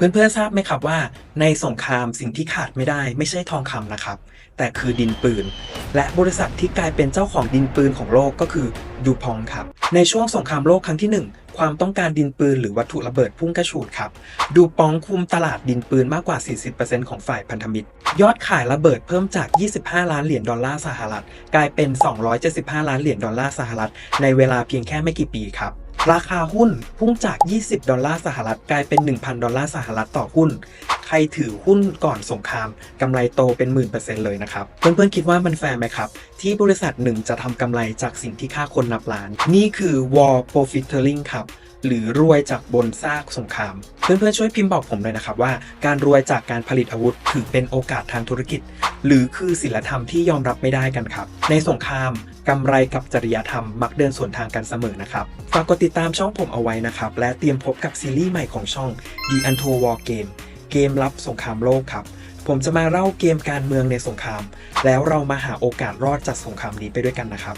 เพื่อนๆทราบไหมครับว่า ในสงครามสิ่งที่ขาดไม่ได้ไม่ใช่ทองคำนะครับ แต่คือดินปืน และบริษัทที่กลายเป็นเจ้าของดินปืนของโลกก็คือดูพองครับ ในช่วงสงครามโลกครั้งที่หนึ่งความต้องการดินปืนหรือวัตถุระเบิดพุ่งกระฉูดครับ ดูปองคุมตลาดดินปืนมากกว่า 40%ของฝ่ายพันธมิตร ยอดขายระเบิดเพิ่มจาก 25 ล้านเหรียญดอลลาร์สหรัฐ กลายเป็น 275 ล้านเหรียญดอลลาร์สหรัฐ ในเวลาเพียงแค่ไม่กี่ปีครับ ราคาหุ้นพุ่งจาก 20 ดอลลาร์สหรัฐกลายเป็น 1,000 ดอลลาร์สหรัฐต่อหุ้น ใครถือหุ้นก่อนสงครามกำไรโตเป็นหมื่นเปอร์เซ็นต์เลยนะครับ เพื่อนๆคิดว่ามันแฟร์ไหมครับ ที่บริษัทหนึ่งจะทำกำไรจากสิ่งที่ฆ่าคนนับล้าน นี่คือ war profiteering ครับหรือรวยจากบนซากสงคราม เพื่อนๆช่วยพิมพ์บอกผมเลยนะครับว่า การรวยจากการผลิตอาวุธถือเป็นโอกาสทางธุรกิจ หรือคือศิลธรรมที่ยอมรับไม่ได้กันครับ ในสงครามกำไรกับจริยธรรมมักเดินสวนทางกันเสมอนะครับ ฝากกดติดตามช่องผมเอาไว้นะครับ และเตรียมพบกับซีรีส์ใหม่ของช่อง The Untold War Game เกมลับสงครามโลกครับ ผมจะมาเล่าเกมการเมืองในสงคราม แล้วเรามาหาโอกาสรอดจากสงครามนี้ไปด้วยกันนะครับ